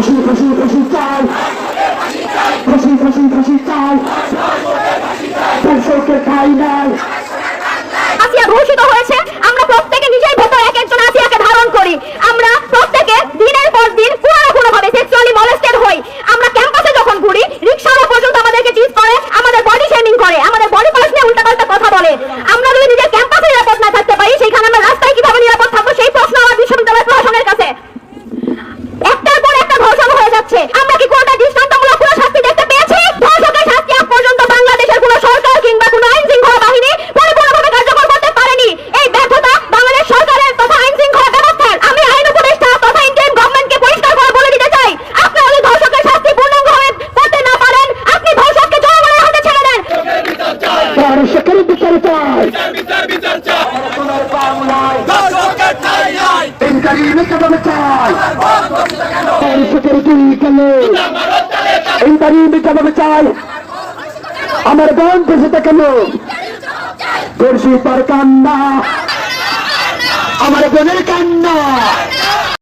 ফাঁসি ফাঁসি ফাঁসি চাই ফাঁসি ফাঁসি ফাঁসি চাই দর্শককে খাই নাই আসিয়া ঘোষিত হয়েছে, আমরা প্রত্যেকে নিজের ভেতর এক একজন আসিয়াকে ধারণ করি। আমরা প্রত্যেকে দিনের পর দিন কোনো না কোনো ভাবে সেক্সুয়ালি মলেস্টেড হই। আমরা ক্যাম্পাসে যখন ঘুরি রিক্সাওয়ালা পর্যন্ত আমাদেরকে চিজ করে, আমাদের বডি শেমিং করে, আমাদের বডি পার্টস নিয়ে উল্টাপাল্টা কথা বলে। হয়েছে আমরা কি কোনটা দৃষ্টান্তমূলক কোনো শাস্তি দেখতে পেয়েছি? ধর্ষকের শাস্তি আজ পর্যন্ত বাংলাদেশের কোনো সরকার কিংবা কোনো আইন শৃঙ্খলা বাহিনী পরিপূর্ণভাবে কার্যকর করতে পারেনি। এই ব্যর্থতা বাংলাদেশ সরকারের তথা আইন শৃঙ্খলা ব্যবস্থার। আমি আইন উপদেষ্টা তথা ইন্ডিয়ান গভর্নমেন্টকে পরিষ্কার করে বলে দিতে চাই। আপনি যদি ধর্ষকের শাস্তি পূর্ণাঙ্গ হয়ে করতে না পারেন আপনি ধর্ষককে জনগণের হাতে ছেড়ে দেন। ধর্ষকের বিচার চাই। বিচার বিচার বিচার চাই। চাই? আমার বোন দেশে কেন? দর্শি তার কান্না। আমার বোনের কান্না।